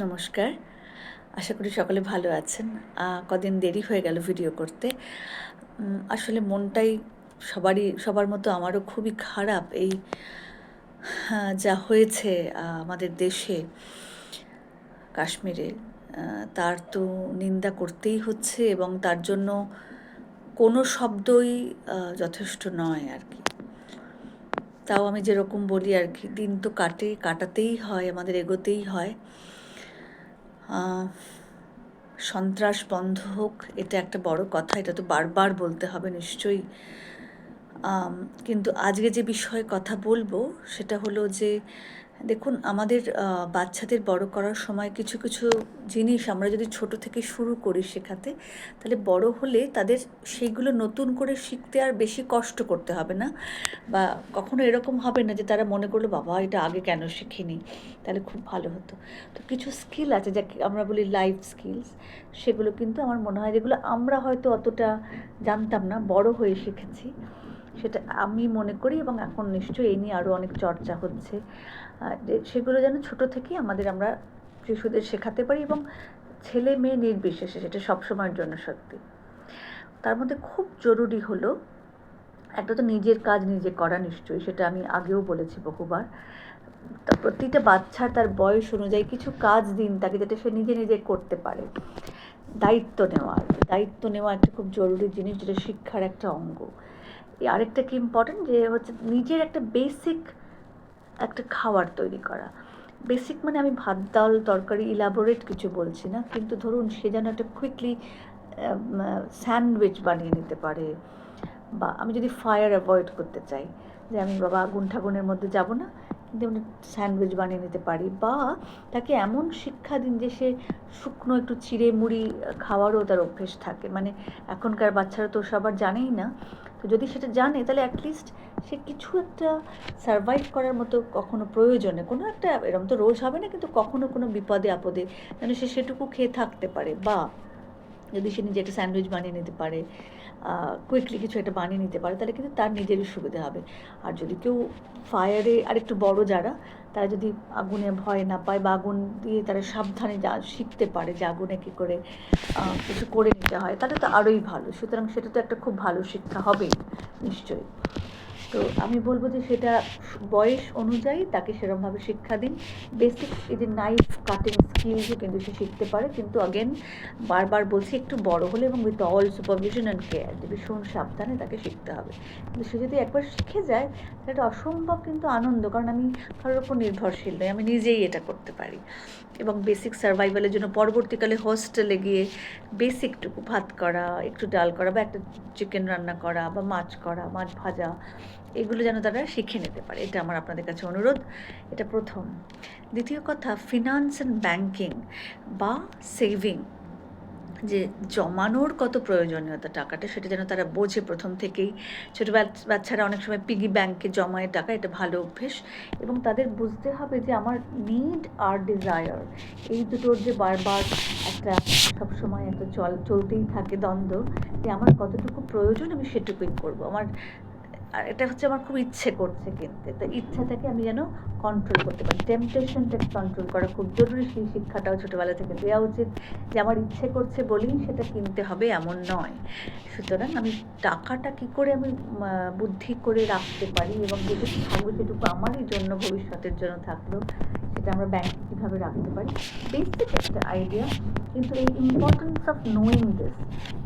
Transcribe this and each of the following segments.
নমস্কার। আশা করি সকলে ভালো আছেন। কদিন দেরি হয়ে গেল ভিডিও করতে। আসলে মনটাই সবারই, সবার মতো আমারও খুবই খারাপ। এই যা হয়েছে আমাদের দেশে, কাশ্মীরে তার তো নিন্দা করতেই হচ্ছে এবং তার জন্য কোনো শব্দই যথেষ্ট নয় আর কি। তাও আমি যেরকম বলি আর কি, দিন তো কাটে, কাটাতেই হয়, আমাদের এগোতেই হয়। সন্ত্রাস বন্ধ হোক, এটা একটা বড় কথা, এটা তো বারবার বলতে হবে নিশ্চয়ই। কিন্তু আজকে যে বিষয়ে কথা বলব, সেটা হলো যে দেখুন, আমাদের বাচ্চাদের বড় করার সময় কিছু কিছু জিনিস আমরা যদি ছোট থেকে শুরু করি শেখাতে, তাহলে বড় হলে তাদের সেইগুলো নতুন করে শিখতে আর বেশি কষ্ট করতে হবে না। বা কখনো এরকম হবে না যে তারা মনে করল, বাবা, এটা আগে কেন শিখিনি? তাহলে খুব ভালো হতো। তো কিছু স্কিল আছে, যাকে, আমরা বলি লাইফ স্কিলস, সেগুলো কিন্তু আমার মনে হয় যেগুলো আমরা হয়তো অতটা জানতাম না, বড় হয়ে শিখেছি। সেটা আমি মনে করি এবং এখন নিশ্চয়ই এই নিয়ে আরও অনেক চর্চা হচ্ছে। সেগুলো যেন ছোট থেকেই আমাদের আমরা শিশুদের শেখাতে পারি এবং ছেলে মেয়ে নির্বিশেষে সেটা সবসময়ের জন্য সত্যি। তার মধ্যে খুব জরুরি হলো একটা তো নিজের কাজ নিজে করা নিশ্চয়ই, সেটা আমি আগেও বলেছি বহুবার। প্রতিটা বাচ্চা তার বয়স অনুযায়ী কিছু কাজ দিন তাকে যাতে সে নিজে নিজে করতে পারে। দায়িত্ব নেওয়া। দায়িত্ব নেওয়া একটা খুব জরুরি জিনিস যেটা শিক্ষার একটা অঙ্গ আরেকটা কি ইম্পর্টেন্ট যে হচ্ছে নিজের একটা বেসিক একটা খাবার তৈরি করা বেসিক মানে আমি ভাত, ডাল, তরকারি ইলাবোরেট কিছু বলছি না, কিন্তু ধরুন সে যেন একটা কুইকলি স্যান্ডউইচ বানিয়ে নিতে পারে বা আমি যদি ফায়ার অ্যাভয়েড করতে চাই, যে আমি বাবা আগুন ঠাগুনের মধ্যে যাব না কিন্তু আমি স্যান্ডউইচ বানিয়ে নিতে পারি বা তাকে এমন শিক্ষা দিন যে সে শুকনো একটু চিড়ে মুড়ি খাওয়ারও তার অভ্যেস থাকে। মানে এখনকার বাচ্চারা তো সবার জানেই না। তো যদি সেটা জানে, তাহলে অ্যাটলিস্ট সে কিছু একটা সারভাইভ করার মতো কখনো প্রয়োজনে, কোনো একটা এরকম তো রোজ হবে না, কিন্তু কখনো কোনো বিপদে, আপদে যেন সে সেটুকু খেয়ে থাকতে পারে। বা যদি সে নিজে একটা স্যান্ডউইচ বানিয়ে নিতে পারে কুইকলি কিছু একটা বানিয়ে নিতে পারে, তাহলে কিন্তু তার নিজেরই সুবিধা হবে। আর যদি কেউ ফায়ারে আর একটু বড় যারা, তারা যদি আগুনে ভয় না পায় বা আগুন দিয়ে তারা সাবধানে যা শিখতে পারে যে আগুনে কী করে কিছু করে নিতে হয়, তাহলে তো আরোই ভালো। সুতরাং সেটা তো একটা খুব ভালো শিক্ষা হবেই, নিশ্চয়ই। তো আমি বলব যে সেটা বয়স অনুযায়ী তাকে সেরকমভাবে শিক্ষা দিন। বেসিক এই যে নাইফ কাটিং স্কিলসও কিন্তু সে শিখতে পারে। কিন্তু অগেন বারবার বলছি, একটু বড় হলে এবং with all supervision and care যে ভীষণ সাবধানে তাকে শিখতে হবে। কিন্তু সে যদি একবার শিখে যায় এটা অসম্ভব কিন্তু আনন্দ। কারণ আমি কারোর ওপর নির্ভরশীল নই, আমি নিজেই এটা করতে পারি। এবং বেসিক সার্ভাইভালের জন্য পরবর্তীকালে হোস্টেলে গিয়ে বেসিকটুকু ভাত করা, একটু ডাল করা বা একটা চিকেন রান্না করা বা মাছ করা, মাছ ভাজা, এগুলো যেন তারা শিখে নিতে পারে। এটা আমার আপনাদের কাছে অনুরোধ। এটা প্রথম। দ্বিতীয় কথা ফিনান্স অ্যান্ড ব্যাংকিং বা সেভিং যে জমানোর কত প্রয়োজনীয়তা টাকাটা, সেটা যেন তারা বোঝে প্রথম থেকেই। ছোটো বাচ্চারা অনেক সময় পিগি ব্যাংকে জমায় টাকা, এটা ভালো অভ্যেস। এবং তাদের বুঝতে হবে যে আমার নিড আর ডিজায়ার এই দুটোর যে বারবার একটা সবসময় একটা চল, চলতেই থাকে দ্বন্দ্ব, যে আমার কতটুকু প্রয়োজন আমি সেটুকুই করব। আমার আর এটা হচ্ছে আমার খুব ইচ্ছে করছে কিনতে। তো ইচ্ছাটাকে আমি যেন কন্ট্রোল করতে পারি। টেম্পটেশনটাকে কন্ট্রোল করা খুব জরুরি। সেই শিক্ষাটাও ছোটোবেলা থেকে দেওয়া উচিত যে আমার ইচ্ছে করছে বলেই সেটা কিনতে হবে এমন নয়। সুতরাং আমি টাকাটা কী করে আমি বুদ্ধি করে রাখতে পারি এবং যেটুকু থাকবে সেটুকু আমারই জন্য ভবিষ্যতের জন্য থাকল, সেটা আমরা ব্যাংকে কীভাবে রাখতে পারি? বেসিক একটা আইডিয়া কিন্তু এই ইম্পর্টেন্স অফ নোয়িং দিস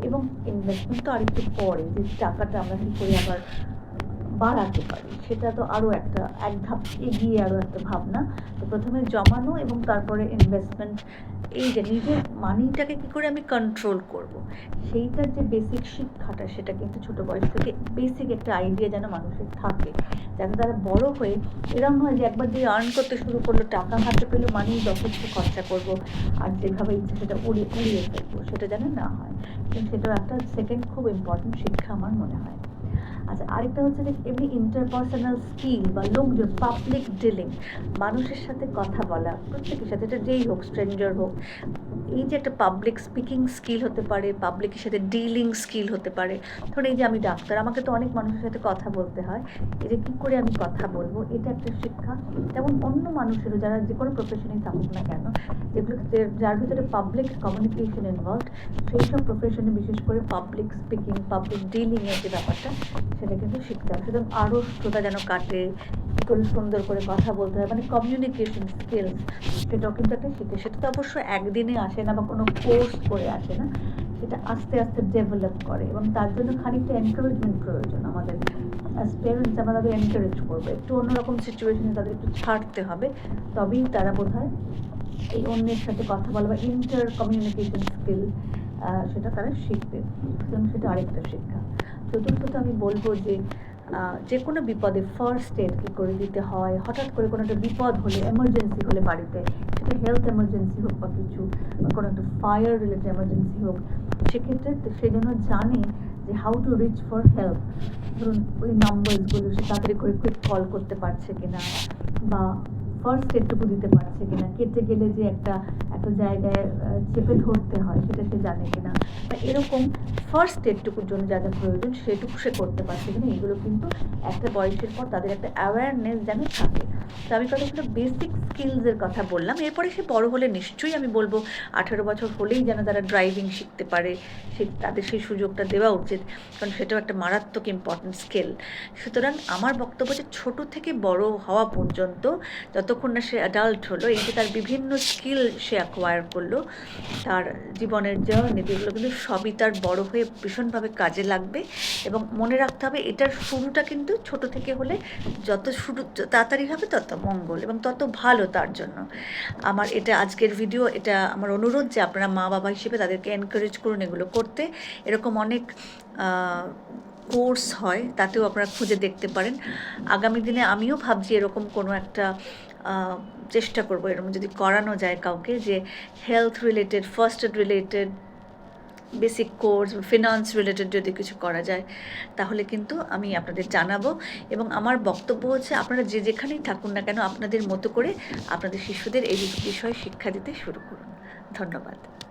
এবং ইনভেস্টমেন্ট তো আরেকটু পরে যে টাকাটা আমরা কী করে আবার বাড়াতে পারি। সেটা তো আরও একটা, এক ধাপ এগিয়ে আরও একটা ভাবনা। তো প্রথমে জমানো এবং তারপরে ইনভেস্টমেন্ট এই যে নিজের মানিটাকে কী করে আমি কন্ট্রোল করব? সেইটার যে বেসিক শিক্ষাটা, সেটা কিন্তু ছোটো বয়স থেকে বেসিক একটা আইডিয়া যেন মানুষের থাকে। যাতে তারা বড় হয়ে এরকম হয় যে একবার যে আর্ন করতে শুরু করল, টাকা হাতে পেল মানি যথেষ্ট খরচা করব, আর যেভাবে ইচ্ছে সেটা উড়িয়ে উড়িয়ে ফেলব, সেটা যেন না হয়। কিন্তু সেটাও একটা সেকেন্ড খুব ইম্পর্টেন্ট শিক্ষা আমার মনে হয়। আচ্ছা আরেকটা হচ্ছে যে এমনি ইন্টারপার্সোনাল স্কিল বা লোকজন পাবলিক ডিলিং মানুষের সাথে কথা বলা, প্রত্যেকের সাথে, এটা যেই হোক স্ট্রেঞ্জার হোক, এই যে একটা পাবলিক স্পিকিং স্কিল হতে পারে পাবলিকের সাথে ডিলিং স্কিল হতে পারে ধরুন এই যে আমি ডাক্তার, আমাকে তো অনেক মানুষের সাথে কথা বলতে হয়, এই যে কী করে আমি কথা বলব, এটা একটা শিক্ষা যেমন অন্য মানুষেরও যারা যে কোনো প্রফেশনেই থাকুক না কেন যেগুলো যার ভিতরে পাবলিক কমিউনিকেশন ইনভলভ সেই সব প্রফেশনে বিশেষ করে পাবলিক স্পিকিং পাবলিক ডিলিংয়ের যে ব্যাপারটা সেটা কিন্তু শিখতে হবে। সুতরাং আরও শ্রোতা যেন কাটে, করে সুন্দর করে কথা বলতে হয় মানে কমিউনিকেশন স্কিলস সেটাও কিন্তু একটা শিখে। সেটা তো অবশ্য একদিনে আসে না বা কোনো কোর্স করে আসে না, সেটা আস্তে আস্তে ডেভেলপ করে এবং তার জন্য খানিকটা এনকারেজমেন্ট প্রয়োজন আমাদের। অ্যাজ প্যারেন্টস আমরা তাদের এনকারেজ করব। একটু অন্যরকম সিচুয়েশনে তাদের একটু ছাড়তে হবে, তবেই তারা বোধ হয় এই অন্যের সাথে কথা বলা বা ইন্টার কমিউনিকেশন স্কিল সেটা তারা শিখবে। সেটা আরেকটা শিক্ষা। চতুর্থত আমি বলব যে যে কোনো বিপদে ফার্স্ট এড কী করে দিতে হয়, হঠাৎ করে কোনো একটা বিপদ হলে এমার্জেন্সি হলে বাড়িতে, সেটা হেলথ এমার্জেন্সি হোক বা কিছু, বা কোনো একটা ফায়ার রিলেটেড এমার্জেন্সি হোক, সেক্ষেত্রে সে যেন জানে যে how to reach for help ধরুন ওই নাম্বারসগুলো সে তাড়াতাড়ি করে কুইক কল করতে পারছে কিনা, বা ফার্স্ট এডটুকু দিতে পারছে কিনা, কেটে গেলে যে একটা একটা জায়গায় চেপে ধরতে হয়, সেটা সে জানে কিনা। বা এরকম ফার্স্ট এডটুকুর জন্য যা যা প্রয়োজন, সেটুকু সে করতে পারছে কিনা, এগুলো কিন্তু একটা বয়সের পর তাদের একটা অ্যাওয়ারনেস যেন থাকে। তো আমি কতগুলো বেসিক স্কিলসের কথা বললাম। এরপরে সে বড় হলে নিশ্চয়ই আমি বলব, আঠারো বছর হলেই যেন তারা ড্রাইভিং শিখতে পারে, সে তাদের সেই সুযোগটা দেওয়া উচিত, কারণ সেটাও একটা মারাত্মক ইম্পর্টেন্ট স্কিল সুতরাং আমার বক্তব্য যে ছোটো থেকে বড় হওয়া পর্যন্ত যতক্ষণ না সে অ্যাডাল্ট হলো, এই যে তার বিভিন্ন স্কিল সে অ্যাকোয়ার করল, তার জীবনের জার্নিতে এগুলো কিন্তু সবই তার বড় হয়ে ভীষণভাবে কাজে লাগবে। এবং মনে রাখতে হবে এটার শুরুটা কিন্তু ছোট থেকে হলে যত শুরু, তাড়াতাড়ি হবে তত মঙ্গল এবং তত ভালো তার জন্য। আমার এটা আজকের ভিডিও এটা আমার অনুরোধ যে আপনারা মা বাবা হিসেবে তাদেরকে এনকারেজ করুন এগুলো করতে। এরকম অনেক কোর্স হয়, তাতেও আপনারা খুঁজে দেখতে পারেন। আগামী দিনে আমিও ভাবছি এরকম কোনো একটা চেষ্টা করব, এরকম যদি করানো যায় কাউকে যে health related first aid related basic course finance related যদি কিছু করা যায়, তাহলে কিন্তু আমি আপনাদের জানাব। এবং আমার বক্তব্য হচ্ছে, আপনারা যে যেখানেই থাকুন না কেন, আপনাদের মতো করে আপনাদের শিশুদের এই বিষয়ে শিক্ষা দিতে শুরু করুন। ধন্যবাদ।